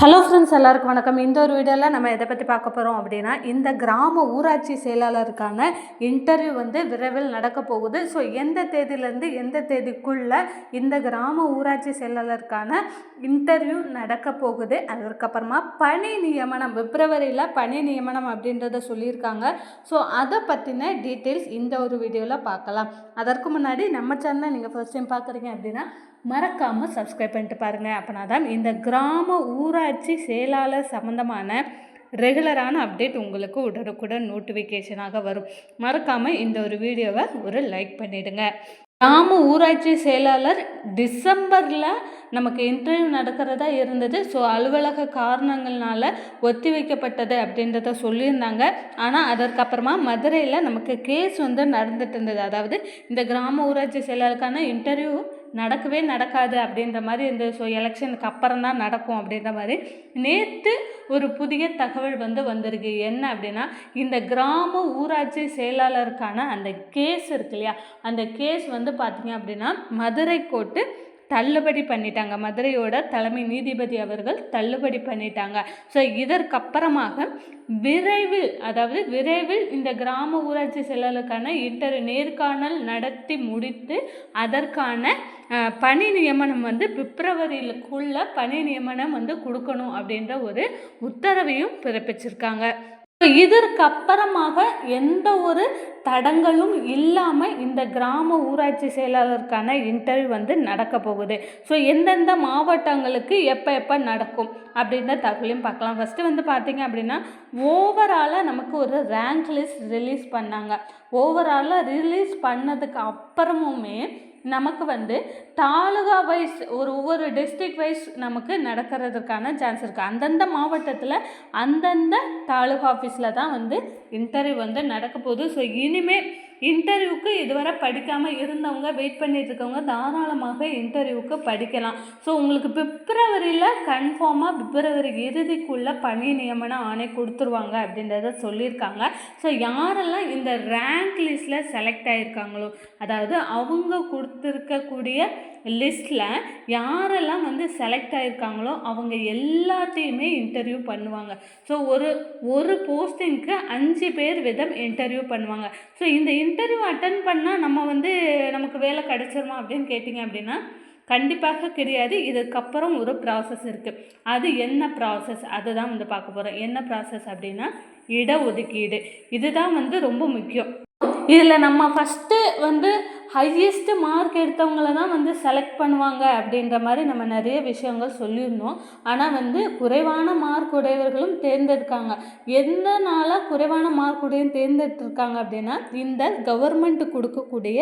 Hello friends எல்லாருக்கும் வணக்கம். இந்த ஒரு வீடியோவில் நம்ம எதை பற்றி பார்க்க போகிறோம் அப்படின்னா இந்த கிராம ஊராட்சி செயலாளருக்கான இன்டர்வியூ வந்து விரைவில் நடக்க போகுது. ஸோ எந்த தேதியிலேருந்து எந்த தேதிக்குள்ளே இந்த கிராம ஊராட்சி செயலாளருக்கான இன்டர்வியூ நடக்க போகுது அதற்கப்புறமா பணி நியமனம் பிப்ரவரியில் பணி நியமனம் அப்படின்றத சொல்லியிருக்காங்க. ஸோ அதை பற்றின டீட்டெயில்ஸ் இந்த ஒரு வீடியோவில் பார்க்கலாம். அதற்கு முன்னாடி நம்ம சேனலை நீங்கள் ஃபர்ஸ்ட் டைம் பார்க்குறீங்க அப்படின்னா மறக்காமல் சப்ஸ்கிரைப் பண்ணிட்டு பாருங்கள் அப்போனா தான் இந்த கிராம ஊராட்சி செயலாளர் சம்மந்தமான ரெகுலரான அப்டேட் உங்களுக்கு உடனுக்குடன் நோட்டிஃபிகேஷனாக வரும். மறக்காமல் இந்த ஒரு வீடியோவை ஒரு லைக் பண்ணிவிடுங்க கிராம ஊராட்சி செயலாளர் டிசம்பரில் நமக்கு இன்டர்வியூ நடக்கிறதா இருந்தது. ஸோ அலுவலக காரணங்கள்னால ஒத்தி வைக்கப்பட்டது அப்படின்றத சொல்லியிருந்தாங்க. ஆனால் அதற்கப்புறமா மதுரையில் நமக்கு கேஸ் வந்து நடந்துட்டு இருந்தது. அதாவது இந்த கிராம ஊராட்சி செயலாளருக்கான இன்டர்வியூ நடக்கவே நடக்காது அப்படின்ற மாதிரி இந்த ஸோ எலெக்ஷனுக்கு அப்புறம் தான் நடக்கும் அப்படின்ற மாதிரி நேற்று ஒரு புதிய தகவல் வந்து வந்திருக்கு. என்ன அப்படின்னா இந்த கிராம ஊராட்சி செயலாளருக்கான அந்த கேஸ் இருக்கு இல்லையா? அந்த கேஸ் வந்து பார்த்தீங்க அப்படின்னா மதுரை கோர்ட்டு தள்ளுபடி பண்ணிட்டாங்க. மதுரையோட தலைமை நீதிபதி அவர்கள் தள்ளுபடி பண்ணிட்டாங்க. ஸோ இதற்கப்புறமாக விரைவில் அதாவது விரைவில் இந்த கிராம ஊராட்சி செயலாளருக்கான இன்டர் நேர்காணல் நடத்தி முடித்து அதற்கான பணி நியமனம் வந்து பிப்ரவரிக்குள்ள பணி நியமனம் வந்து கொடுக்கணும் அப்படின்ற ஒரு உத்தரவையும் பிறப்பிச்சிருக்காங்க. ஸோ இதற்கு அப்புறமாக எந்த ஒரு தடங்களும் இல்லாமல் இந்த கிராம ஊராட்சி செயலாளருக்கான இன்டர்வியூ வந்து நடக்க போகுது. ஸோ எந்தெந்த மாவட்டங்களுக்கு எப்போ எப்போ நடக்கும் அப்படின்ற தகவலையும் பார்க்கலாம். ஃபஸ்ட்டு வந்து பார்த்தீங்க அப்படின்னா ஓவராலாக நமக்கு ஒரு ரேங்க் லிஸ்ட் ரிலீஸ் பண்ணாங்க. ஓவராலாக ரிலீஸ் பண்ணதுக்கு அப்புறமுமே நமக்கு வந்து தாலுகா வைஸ் ஒரு ஒவ்வொரு டிஸ்ட்ரிக் வைஸ் நமக்கு நடக்கிறதுக்கான சான்ஸ் இருக்குது அந்தந்த மாவட்டத்தில் அந்தந்த தாலுகா ஆஃபீஸில் தான் வந்து இன்டர்வியூ வந்து நடக்க போகுது. ஸோ இனிமேல் இன்டர்வியூக்கு இதுவரை படிக்காமல் இருந்தவங்க வெயிட் பண்ணிட்டு இருக்கவங்க தாராளமாக இன்டர்வியூக்கு படிக்கலாம். ஸோ உங்களுக்கு பிப்ரவரியில் கன்ஃபார்மாக பிப்ரவரி இறுதிக்குள்ளே பணி நியமன ஆணை கொடுத்துருவாங்க அப்படின்றத சொல்லியிருக்காங்க. ஸோ யாரெல்லாம் இந்த ரேங்க் லிஸ்ட்டில் செலக்ட் ஆகியிருக்காங்களோ அதாவது அவங்க கொடுத்துருக்கக்கூடிய லிஸ்ட்டில் யாரெல்லாம் வந்து செலக்ட் ஆகியிருக்காங்களோ அவங்க எல்லாத்தையுமே இன்டர்வியூ பண்ணுவாங்க. ஸோ ஒரு ஒரு போஸ்டிங்க்கு அஞ்சு பேர் விதம் இன்டர்வியூ பண்ணுவாங்க. ஸோ இந்த இன்டர்வியூ அட்டன் பண்ணால் நம்ம வந்து நமக்கு வேலை கிடச்சிருமா அப்படின்னு கேட்டிங்க அப்படின்னா கண்டிப்பாக கிடையாது. இதுக்கப்புறம் ஒரு ப்ராசஸ் இருக்குது அது என்ன ப்ராசஸ் அதுதான் வந்து பார்க்க போகிறோம் என்ன ப்ராசஸ் அப்படின்னா இடஒதுக்கீடு. இதுதான் வந்து ரொம்ப முக்கியம். இதில் நம்ம ஃபஸ்ட்டு வந்து ஹையஸ்ட்டு மார்க் எடுத்தவங்கள தான் வந்து செலக்ட் பண்ணுவாங்க அப்படின்ற மாதிரி நம்ம நிறைய விஷயங்கள் சொல்லியிருந்தோம். ஆனால் வந்து குறைவான மார்க் உடையவர்களும் தேர்ந்தெடுக்காங்க. எந்த நாளாக குறைவான மார்க் உடையும் தேர்ந்தெடுத்திருக்காங்க அப்படின்னா இந்த கவர்மெண்ட் கொடுக்கக்கூடிய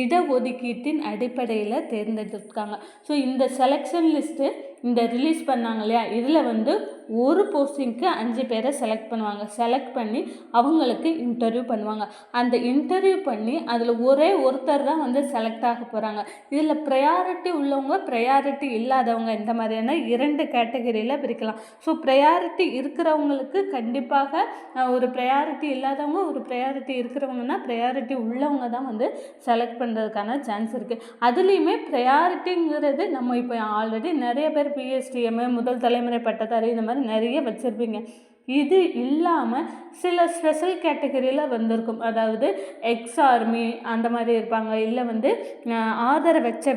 இடஒதுக்கீட்டின் அடிப்படையில் தேர்ந்தெடுத்திருக்காங்க. ஸோ இந்த செலெக்ஷன் லிஸ்ட்டு இந்த ரிலீஸ் பண்ணாங்க இல்லையா? இதில் வந்து ஒரு போஸ்டிங்க்கு அஞ்சு பேரை செலக்ட் பண்ணுவாங்க. செலக்ட் பண்ணி அவங்களுக்கு இன்டர்வியூ பண்ணுவாங்க. அந்த இன்டர்வியூ பண்ணி அதில் ஒரே ஒருத்தர் தான் வந்து செலக்ட் ஆக போகிறாங்க இதில் ப்ரையாரிட்டி உள்ளவங்க ப்ரையாரிட்டி இல்லாதவங்க இந்த மாதிரியான இரண்டு கேட்டகரியில் பிரிக்கலாம். ஸோ ப்ரையாரிட்டி இருக்கிறவங்களுக்கு கண்டிப்பாக ஒரு ப்ரையாரிட்டி இல்லாதவங்க ஒரு ப்ரையாரிட்டி இருக்கிறவங்கன்னா ப்ரையாரிட்டி உள்ளவங்க தான் வந்து செலக்ட் பண்ணுறதுக்கான சான்ஸ் இருக்குது அதுலேயுமே ப்ரையாரிட்டிங்கிறது நம்ம இப்போ ஆல்ரெடி நிறைய பேர் பிஎஸ்டிஎம் முதல் தலைமுறை பட்டதாரி இந்த மாதிரி நிறைய வச்சுருப்பீங்க. இது இல்லாமல் சில ஸ்பெஷல் கேட்டகரியில் வந்திருக்கும். அதாவது எக்ஸ் ஆர்மி அந்த மாதிரி இருப்பாங்க. இல்லை வந்து அஹ்,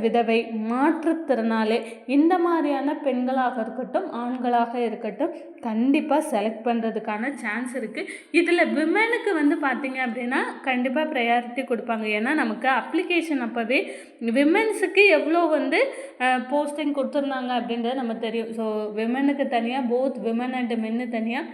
விதவை மாற்றுத்திறனாளி இந்த மாதிரியான பெண்களாக இருக்கட்டும் ஆண்களாக இருக்கட்டும் கண்டிப்பாக செலக்ட் பண்ணுறதுக்கான சான்ஸ் இருக்குது இதில் விமனுக்கு வந்து பார்த்திங்க அப்படின்னா கண்டிப்பாக ப்ரையாரிட்டி கொடுப்பாங்க. ஏன்னா நமக்கு அப்ளிகேஷன் அப்போவே விமென்ஸுக்கு எவ்வளோ வந்து போஸ்டிங் கொடுத்துருந்தாங்க அப்படின்றது நம்ம தெரியும். ஸோ விமனுக்கு தனியாக போத் விமன் அண்ட் மென்னு தனியாக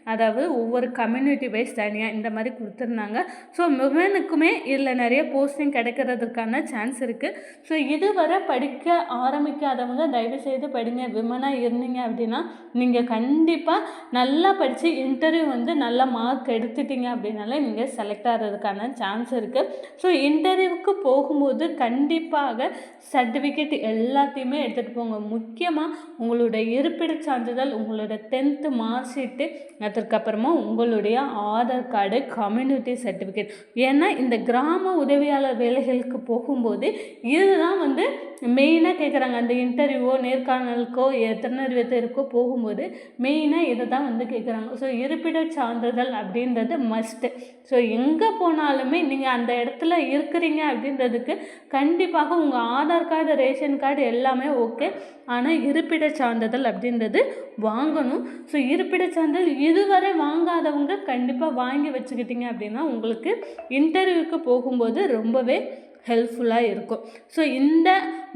அதாவது ஒவ்வொரு கம்யூனிட்டி வைஸ் தனியாக இந்த மாதிரி கொடுத்துருந்தாங்க. ஸோ விமனுக்குமே இதில் நிறைய போஸ்டிங் கிடைக்கிறதுக்கான சான்ஸ் இருக்குது ஸோ இதுவரை படிக்க ஆரம்பிக்காதவங்க தயவுசெய்து படிங்க. விமனாக இருந்தீங்க அப்படின்னா நீங்கள் கண்டிப்பாக நல்லா படித்து இன்டர்வியூ வந்து நல்ல மார்க் எடுத்துட்டீங்க அப்படின்னாலே நீங்கள் செலக்ட் ஆகிறதுக்கான சான்ஸ் இருக்குது ஸோ இன்டர்வியூவுக்கு போகும்போது கண்டிப்பாக சர்டிஃபிகேட் எல்லாத்தையுமே எடுத்துகிட்டு போங்க. முக்கியமாக உங்களோட இருப்பிடச் சான்றிதழ் உங்களோட டென்த்து மார்க் ஷீட்டு அது அதுக்கப்புறமா உங்களுடைய ஆதார் கார்டு கம்யூனிட்டி சர்டிஃபிகேட் ஏன்னா இந்த கிராம உதவியாளர் வேலைகளுக்கு போகும்போது இதுதான் வந்து மெயினாக கேட்குறாங்க அந்த இன்டர்வியூவோ நேர்காணலுக்கோ எத்தனை விதத்திற்கோ போகும்போது மெயினாக இதை தான் வந்து கேட்குறாங்க ஸோ இருப்பிட சான்றிதழ் அப்படின்றது மஸ்ட்டு ஸோ எங்கே போனாலுமே நீங்கள் அந்த இடத்துல இருக்கிறீங்க அப்படின்றதுக்கு கண்டிப்பாக உங்கள் ஆதார் கார்டு ரேஷன் கார்டு எல்லாமே ஓகே ஆனால் இருப்பிட சான்றிதழ் அப்படின்றது வாங்கணும். ஸோ இருப்பிட சான்றிதழ் இதுவரை வாங்காதவங்க கண்டிப்பாக வாங்கி வச்சுக்கிட்டீங்க அப்படின்னா உங்களுக்கு இன்டர்வியூக்கு போகும்போது ரொம்பவே ஹெல்ப்ஃபுல்லாக இருக்கும். ஸோ இந்த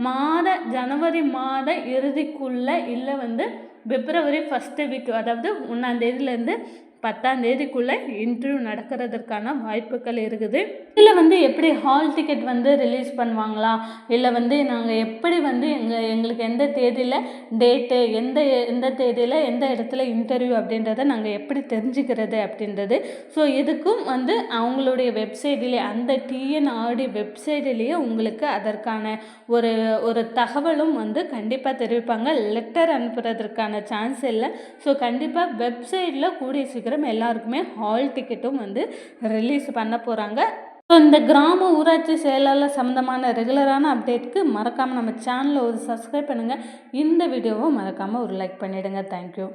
மாத ஜனவரி மாத இறுதிக்குள்ளே இல்லை வந்து பிப்ரவரி ஃபஸ்ட்டு வீக் அதாவது ஒன்றாந்தேதியிலேருந்து பத்தாம் தேதிக்குள்ளே இன்டர்வியூ நடக்கிறதுக்கான வாய்ப்புகள் இருக்குது. இதில் வந்து எப்படி ஹால் டிக்கெட் வந்து ரிலீஸ் பண்ணுவாங்களா? இல்லை வந்து நாங்கள் எப்படி வந்து எங்கள் எங்களுக்கு எந்த தேதியில் டேட்டு எந்த எந்த தேதியில் எந்த இடத்துல இன்டர்வியூ அப்படின்றத நாங்கள் எப்படி தெரிஞ்சுக்கிறது அப்படின்றது. ஸோ இதுக்கும் வந்து அவங்களுடைய வெப்சைட்லேயே அந்த டிஎன்ஆர்டி வெப்சைட்லேயே உங்களுக்கு அதற்கான ஒரு ஒரு தகவலும் வந்து கண்டிப்பாக தெரிவிப்பாங்க. லெட்டர் அனுப்புறதற்கான சான்ஸ் இல்லை. ஸோ கண்டிப்பாக வெப்சைட்டில் கூடிய சீக்கிரம் எல்லாருக்குமே ஹால் டிக்கெட்டும் வந்து ரிலீஸ் பண்ண போகிறாங்க ஸோ இந்த கிராம ஊராட்சி செயலாளர் சம்மந்தமான ரெகுலரான அப்டேட்க்கு மறக்காமல் நம்ம சேனலை ஒரு சப்ஸ்கிரைப் பண்ணுங்கள் இந்த வீடியோவை மறக்காமல் ஒரு லைக் பண்ணிவிடுங்க தேங்க்யூ